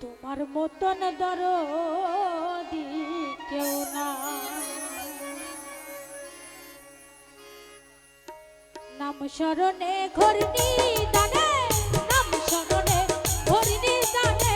তোমার মতন দরদি কেউ না নাম স্মরণে ঘরনি দানে নাম স্মরণে ঘরনি